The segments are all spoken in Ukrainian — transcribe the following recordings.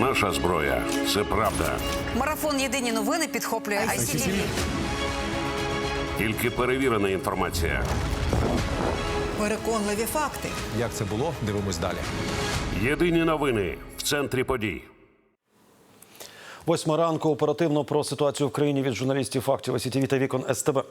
Наша зброя це правда. Марафон Єдині новини підхоплює ICTV. Тільки перевірена інформація. Переконливі факти. Як це було? Дивимось далі. Єдині новини в центрі подій. Восьма ранку оперативно про ситуацію в країні від журналістів фактів СІТВ та вікон СТБ.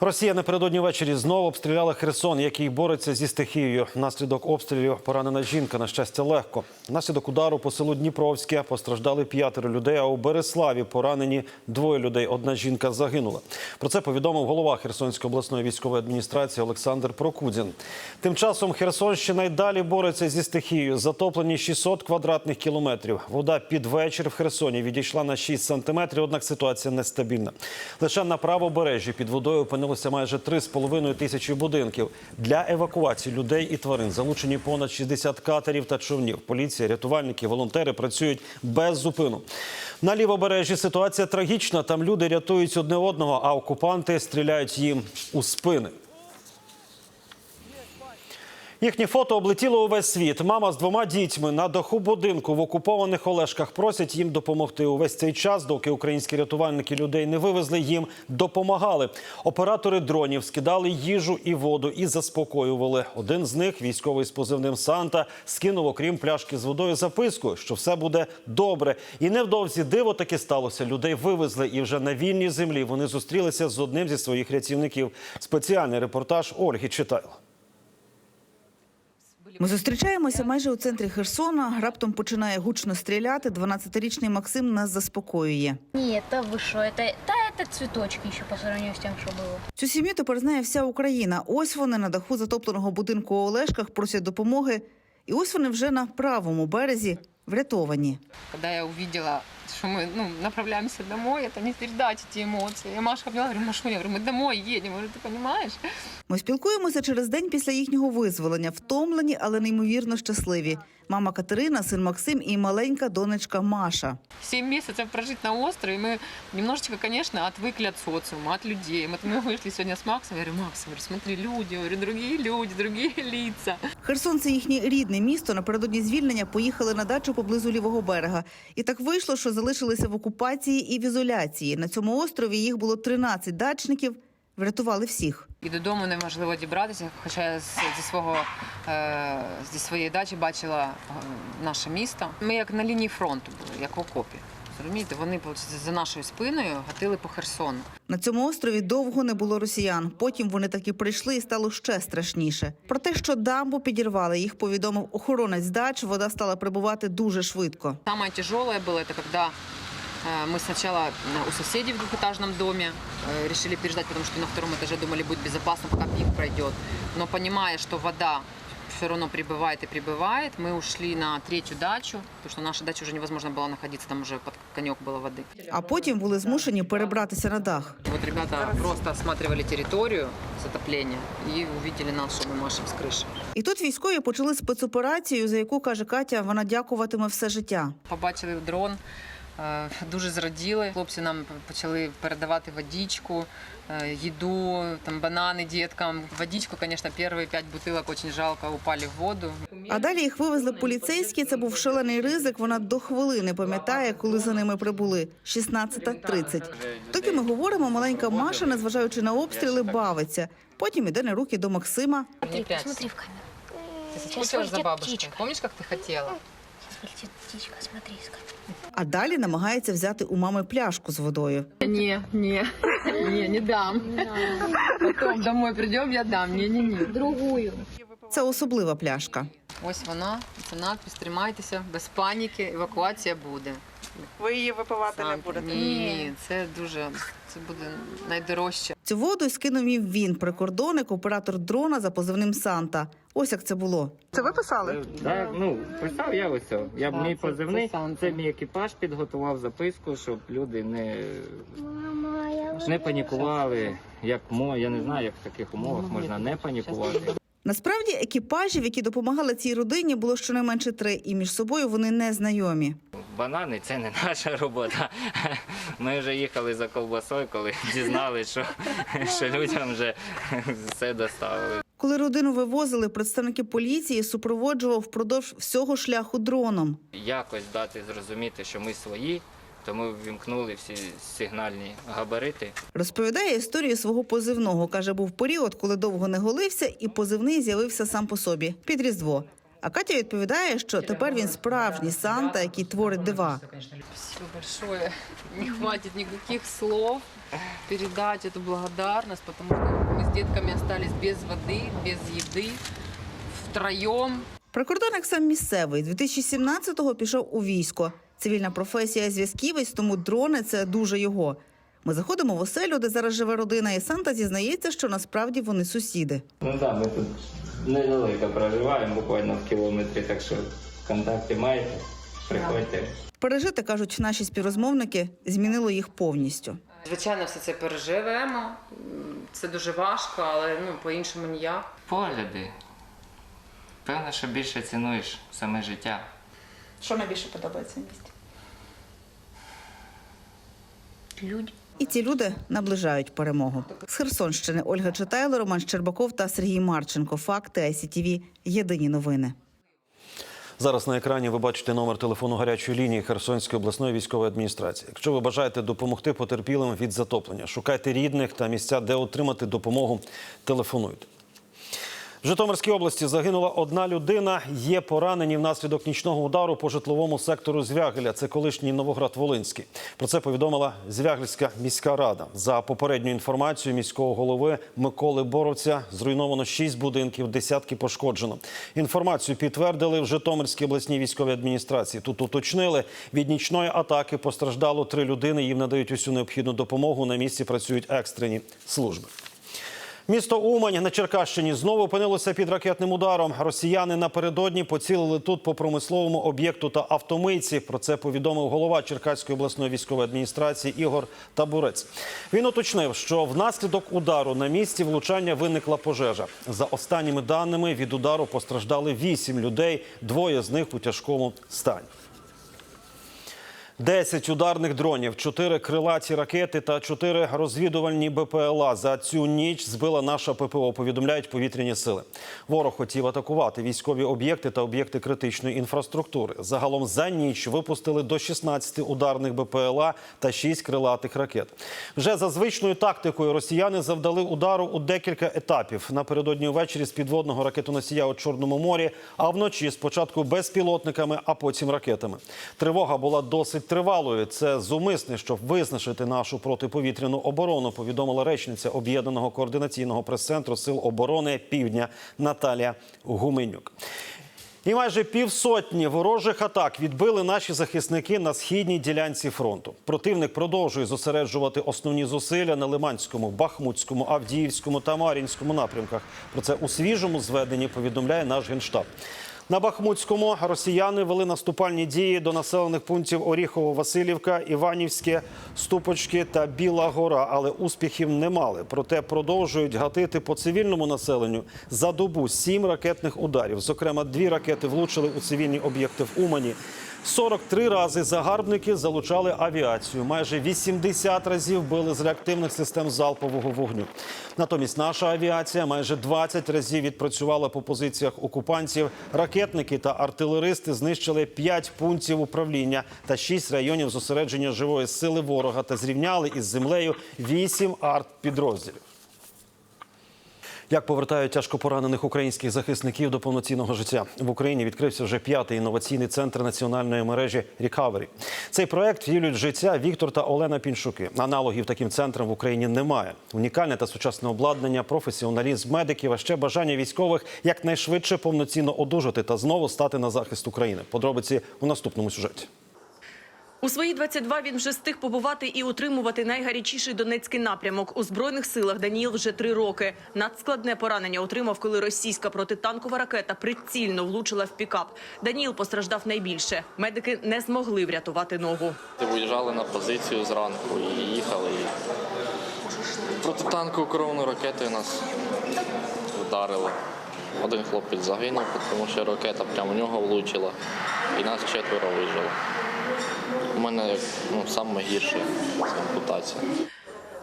Росія напередодні ввечері знову обстріляла Херсон, який бореться зі стихією. Внаслідок обстрілів поранена жінка, на щастя, легко. Внаслідок удару по селу Дніпровське постраждали п'ятеро людей. А у Береславі поранені двоє людей. Одна жінка загинула. Про це повідомив голова Херсонської обласної військової адміністрації Олександр Прокудін. Тим часом Херсонщина й далі бореться зі стихією. Затоплені 600 квадратних кілометрів. Вода під вечір в Херсоні відійшла на 6 сантиметрів. Однак ситуація нестабільна. Лише на правобережжі під водою опинилося майже 3,5 тисячі будинків. Для евакуації людей і тварин залучені понад 60 катерів та човнів. Поліція, рятувальники, волонтери працюють без зупину. На лівобережжі ситуація трагічна. Там люди рятують одне одного, а окупанти стріляють їм у спини. Їхнє фото облетіло увесь світ. Мама з двома дітьми на даху будинку в окупованих Олешках просять їм допомогти. Увесь цей час, доки українські рятувальники людей не вивезли, їм допомагали. Оператори дронів скидали їжу і воду і заспокоювали. Один з них, військовий з позивним Санта, скинув, окрім пляшки з водою, записку, що все буде добре. І невдовзі диво таки сталося. Людей вивезли, і вже на вільній землі вони зустрілися з одним зі своїх рятівників. Спеціальний репортаж Ольги Читайло. Ми зустрічаємося майже у центрі Херсона. Раптом починає гучно стріляти. 12-річний Максим нас заспокоює. Нет, да вы что, это, да, это цветочки еще по сравнению с тем, что было. Цю сім'ю тепер знає вся Україна. Ось вони на даху затопленого будинку у Олешках просять допомоги. І ось вони вже на правому березі врятовані. Когда я увидела, что мы ну, направляемся домой, это не передать эти эмоции. Я Маша обняла, говорю, Машуня, говорю, мы домой едем. Я говорю, ты понимаешь? Ми спілкуємося через день після їхнього визволення, втомлені, але неймовірно щасливі. Мама Катерина, син Максим і маленька донечка Маша. Семь месяцев прожить на острове, мы немножечко, конечно, отвыкли от социума, от людей. Мы, мы вышли сегодня с Максом, я говорю, Макс, я говорю, смотри, люди, я говорю, другие люди, другие лица. Херсон це їхнє рідне місто. Напередодні звільнення поїхали на дачу поблизу лівого берега. І так вийшло, що залишилися в окупації і в ізоляції. На цьому острові їх було 13 дачників. Врятували всіх. І додому неможливо дібратися, хоча я зі свого е, зі своєї дачі бачила е, наше місто. Ми як на лінії фронту були, як в окопі. Розумієте, вони виходить, за нашою спиною гатили по Херсону. На цьому острові довго не було росіян. Потім вони таки прийшли і стало ще страшніше. Про те, що дамбу підірвали, їх повідомив охоронець дач. Вода стала прибувати дуже швидко. Самое тяжелое было, это когда э, мы сначала э, у соседей в двухэтажном доме э, решили переждать, потому что на втором этаже думали, будет безопасно, пока пик пройдет. Но понимая, что вода все равно прибывает и прибывает, мы ушли на третью дачу, потому что наша дача уже невозможно было находиться, там уже под конек было воды. А потім були змушені перебратися на дах. Вот ребята просто осматривали территорию затопления и увидели нас, что мы машем с крыши. І тут військові почали спецоперацію, за яку каже Катя, вона дякуватиме все життя. Побачили дрон, е, дуже зраділи. Хлопці нам почали передавати водичку, е, їду, там банани діткам. Водичку, звісно, перші п'ять бутилок дуже жалко упали в воду. А далі їх вивезли поліцейські. Це був шалений ризик. Вона до хвилини пам'ятає, коли за ними прибули. 16.30. Доки ми говоримо, маленька Маша, незважаючи на обстріли, бавиться. Потім іде на руки до Максима. Прячься. Посмотри в камеру. Ти Сейчас соскучилась за птичка. Помнишь, как ты хотела? Сейчас полетит птичка, смотри, камеры. А далі намагається взяти у мами пляшку з водою. Не, не, не, не дам. Потом домой придем, я дам. Не, не, не. Другую. Це особлива пляшка. Ось вона, це надпис, тримайтеся, без паніки, евакуація буде. Ви її випивати не Сам- будете? Ні, ні, це дуже, це буде найдорожче. Цю воду скинув їм він, прикордонник, оператор дрона за позивним Санта. Ось як це було. Це ви писали? Так, ну писав я ось. Я А, мій це- позивний, це сам. це мій екіпаж підготував записку, щоб люди не, не панікували. Як мо, я не знаю, як в таких умовах можна не панікувати. Насправді екіпажів, які допомагали цій родині, було щонайменше три, і між собою вони не знайомі. Банани це не наша робота. Ми вже їхали за колбасою, коли дізналися, що, що людям вже все доставили. Коли родину вивозили, представники поліції супроводжував впродовж всього шляху дроном. Якось дати зрозуміти, що ми свої, то ми ввімкнули всі сигнальні габарити. Розповідає історію свого позивного. Каже, був період, коли довго не голився, і позивний з'явився сам по собі під різдво. А Катя відповідає, що тепер він справжній Санта, який творить дива. Спасибо большое. Не хватит никаких слов передать эту благодарность, потому что мы с детками остались без воды, без еды, втроем. Прикордонник сам місцевий. 2017-го пішов у військо. Цивільна професія зв'язківець, тому дрони це дуже його. Ми заходимо в оселю, де зараз живе родина, і Санта зізнається, що насправді вони сусіди. Ну так, ми тут недалеко проживаємо, буквально в кілометрі, так що контакти маєте, приходьте. Пережити, кажуть наші співрозмовники, змінило їх повністю. Звичайно, все це переживемо. Це дуже важко, але ну, по-іншому ніяк. Погляди. Певно, що більше цінуєш саме життя. Що найбільше подобається в місті? Люди. І ці люди наближають перемогу. З Херсонщини Ольга Читайло, Роман Щербаков та Сергій Марченко. Факти ICTV. Єдині новини. Зараз на екрані ви бачите номер телефону гарячої лінії Херсонської обласної військової адміністрації. Якщо ви бажаєте допомогти потерпілим від затоплення, шукайте рідних та місця, де отримати допомогу. Телефонуйте. В Житомирській області загинула одна людина. Є поранені внаслідок нічного удару по житловому сектору Звягеля. Це колишній Новоград-Волинський. Про це повідомила Звягельська міська рада. За попередньою інформацією міського голови Миколи Боровця зруйновано шість будинків, десятки пошкоджено. Інформацію підтвердили в Житомирській обласній військовій адміністрації. Тут уточнили, від нічної атаки постраждало три людини. Їм надають усю необхідну допомогу. На місці працюють екстрені служби. Місто Умань на Черкащині знову опинилося під ракетним ударом. Росіяни напередодні поцілили тут по промисловому об'єкту та автомийці. Про це повідомив голова Черкаської обласної військової адміністрації Ігор Табурець. Він уточнив, що внаслідок удару на місці влучання виникла пожежа. За останніми даними від удару постраждали вісім людей. Двоє з них у тяжкому стані. 10 ударних дронів, 4 крилаті ракети та 4 розвідувальні БПЛА за цю ніч збила наша ППО. Повідомляють повітряні сили. Ворог хотів атакувати військові об'єкти та об'єкти критичної інфраструктури. Загалом за ніч випустили до 16 ударних БПЛА та 6 крилатих ракет. Вже за звичною тактикою росіяни завдали удару у декілька етапів. Напередодні ввечері з підводного ракетоносія у Чорному морі, а вночі спочатку безпілотниками, а потім ракетами. Тривога була досить тривалою. Це зумисне, щоб визначити нашу протиповітряну оборону, повідомила речниця об'єднаного координаційного прес-центру сил оборони Півдня Наталія Гуменюк. І майже півсотні ворожих атак відбили наші захисники на східній ділянці фронту. Противник продовжує зосереджувати основні зусилля на Лиманському, Бахмутському, Авдіївському та Мар'їнському напрямках. Про це у свіжому зведенні повідомляє наш генштаб. На Бахмутському росіяни вели наступальні дії до населених пунктів Оріхово, Васильівка, Іванівське, Ступочки та Біла Гора, але успіхів не мали. Проте продовжують гатити по цивільному населенню за добу сім ракетних ударів. Зокрема, дві ракети влучили у цивільні об'єкти в Умані. 43 рази загарбники залучали авіацію. Майже 80 разів били з реактивних систем залпового вогню. Натомість наша авіація майже 20 разів відпрацювала по позиціях окупантів. Ракетники та артилеристи знищили 5 пунктів управління та 6 районів зосередження живої сили ворога та зрівняли із землею 8 артпідрозділів. Як повертають тяжко поранених українських захисників до повноцінного життя в Україні відкрився вже п'ятий інноваційний центр національної мережі Рікавері. Цей проект втілюють життя Віктор та Олена Піншуки. Аналогів таким центрам в Україні немає. Унікальне та сучасне обладнання, професіоналізм медиків, а ще бажання військових якнайшвидше повноцінно одужати та знову стати на захист України. Подробиці у наступному сюжеті. У свої 22 він вже встиг побувати і утримувати найгарячіший донецький напрямок. У збройних силах Даніїл вже три роки. Надскладне поранення отримав, коли російська протитанкова ракета прицільно влучила в пікап. Даніїл постраждав найбільше. Медики не змогли врятувати ногу. Виїжджали на позицію зранку і їхали. Протитанкову керовану ракетою нас вдарило. Один хлопець загинув, тому що ракета прямо в нього влучила, і нас четверо вижило. У мене ну, найгірша ампутація.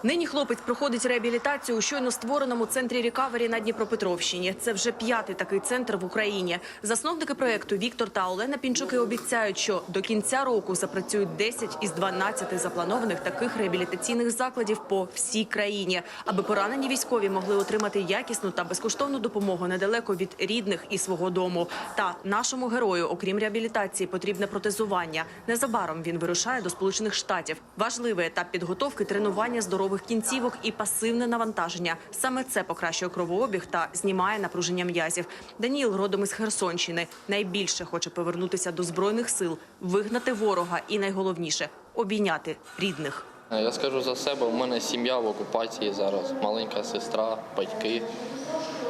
Нині хлопець проходить реабілітацію у щойно створеному центрі рекавері на Дніпропетровщині. Це вже п'ятий такий центр в Україні. Засновники проекту Віктор та Олена Пінчуки обіцяють, що до кінця року запрацюють 10 із 12 запланованих таких реабілітаційних закладів по всій країні, аби поранені військові могли отримати якісну та безкоштовну допомогу недалеко від рідних і свого дому. Та нашому герою, окрім реабілітації, потрібне протезування. Незабаром він вирушає до Сполучених Штатів. Важливий етап підготовки тренування здорових кінцівок і пасивне навантаження. Саме це покращує кровообіг та знімає напруження м'язів. Даніїл родом із Херсонщини. Найбільше хоче повернутися до збройних сил, вигнати ворога і найголовніше обійняти рідних. Е, Я скажу за себе, у мене сім'я в окупації зараз, маленька сестра, батьки.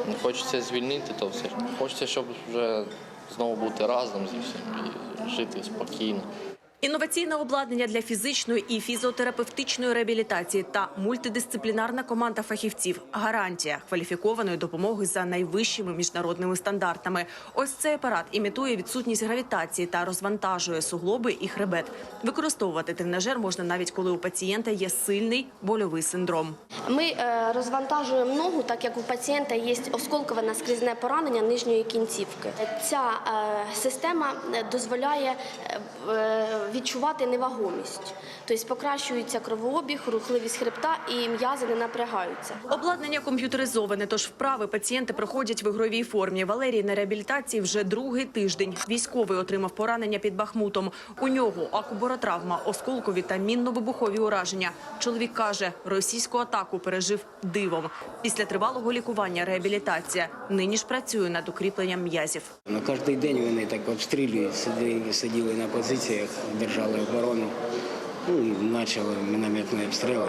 Не хочеться звільнити то все. Хочеться, щоб вже знову бути разом зі всім і жити спокійно. Інноваційне обладнання для фізичної і фізіотерапевтичної реабілітації та мультидисциплінарна команда фахівців гарантія кваліфікованої допомоги за найвищими міжнародними стандартами. Ось цей апарат імітує відсутність гравітації та розвантажує суглоби і хребет. Використовувати тренажер можна навіть коли у пацієнта є сильний больовий синдром. Ми е, розвантажуємо ногу, так як у пацієнта є осколкове наскрізне поранення нижньої кінцівки. Ця е, система е, дозволяє відчувати невагомість, тобто покращується кровообіг, рухливість хребта і м'язи не напрягаються. Обладнання комп'ютеризоване, тож вправи пацієнти проходять в ігровій формі. Валерій на реабілітації вже другий тиждень. Військовий отримав поранення під Бахмутом. У нього акуборотравма, осколкові та мінно-вибухові ураження. Чоловік каже, російську атаку пережив дивом. Після тривалого лікування реабілітація. Нині ж працює над укріпленням м'язів. На кожен день вони так обстрілюють, сиділи, сиділи на позиціях, держали оборону. Ну почали мінометні обстріли.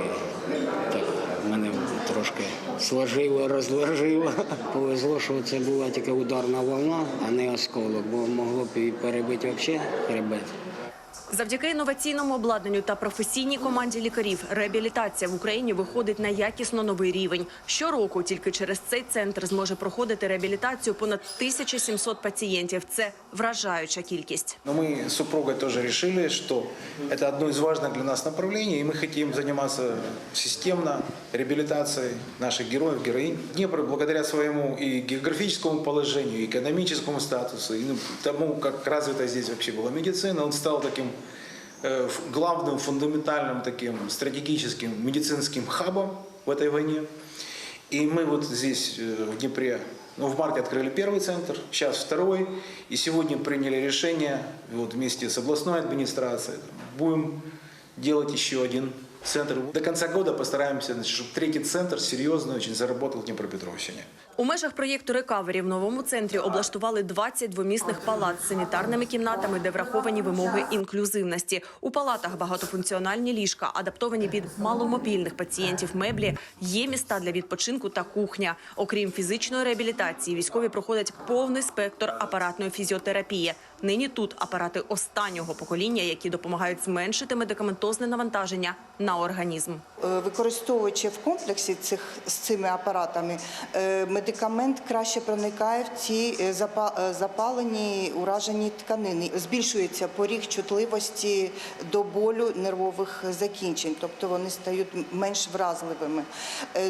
Так мене трошки сложило, розложило. Повезло, що це була тільки ударна волна, а не осколок, бо могло б і перебити взагалі хребет. Завдяки інноваційному обладнанню та професійній команді лікарів реабілітація в Україні виходить на якісно новий рівень. Щороку тільки через цей центр зможе проходити реабілітацію понад 1700 пацієнтів. Це вражаюча кількість. Но мы с супругой тоже решили, что это одно из важных для нас направлений, и мы хотим заниматься системно реабилитацией наших героев, героинь. Днепр, благодаря своему и географическому положению, и экономическому статусу, и ну, тому, как развита здесь вообще была медицина, он стал таким э, ф- главным, фундаментальным таким стратегическим медицинским хабом в этой войне. И мы вот здесь, э, в Днепре, ну, в марте открыли первый центр, сейчас второй. И сегодня приняли решение вот, вместе с областной администрацией. Будем делать еще один центр. До конца года постараемся, значит, чтобы третий центр серьезно очень заработал в Днепропетровщине. У межах проєкту «Рекавері» в новому центрі облаштували 20 двомісних палат з санітарними кімнатами, де враховані вимоги інклюзивності. У палатах багатофункціональні ліжка, адаптовані під маломобільних пацієнтів меблі, є міста для відпочинку та кухня. Окрім фізичної реабілітації, військові проходять повний спектр апаратної фізіотерапії. Нині тут апарати останнього покоління, які допомагають зменшити медикаментозне навантаження на організм. Е, Використовуючи в комплексі цих з цими апаратами, е, медикамент краще проникає в ці е, запа- запалені уражені тканини. Збільшується поріг чутливості до болю нервових закінчень, тобто вони стають менш вразливими.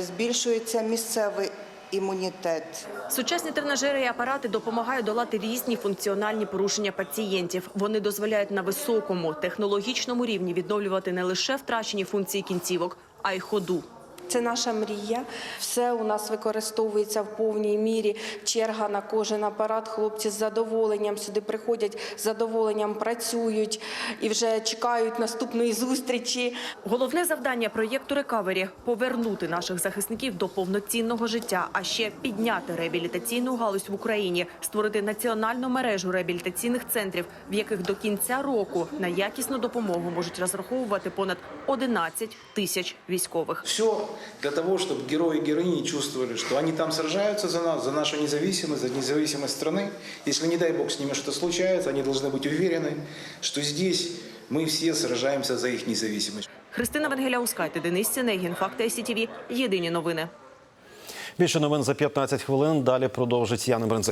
Збільшується місцевий імунітет. Сучасні тренажери і апарати допомагають долати різні функціональні порушення пацієнтів. Вони дозволяють на високому технологічному рівні відновлювати не лише втрачені функції кінцівок, а й ходу. Це наша мрія. Все у нас використовується в повній мірі. Черга на кожен апарат. Хлопці з задоволенням сюди приходять, з задоволенням працюють і вже чекають наступної зустрічі. Головне завдання проєкту «Рекавері» – повернути наших захисників до повноцінного життя, а ще підняти реабілітаційну галузь в Україні, створити національну мережу реабілітаційних центрів, в яких до кінця року на якісну допомогу можуть розраховувати понад 11 тисяч військових. Все для того, чтобы герои и героини чувствовали, что они там сражаются за нас, за нашу независимость, за независимость страны. Если, не дай бог, с ними что-то случается, они должны быть уверены, что здесь мы все сражаемся за их независимость. Христина Венгеляускайте, Денис Сінегін, Факти СІТВ. Єдині новини. Більше новин за 15 хвилин. Далі продовжить Яна Бринзик.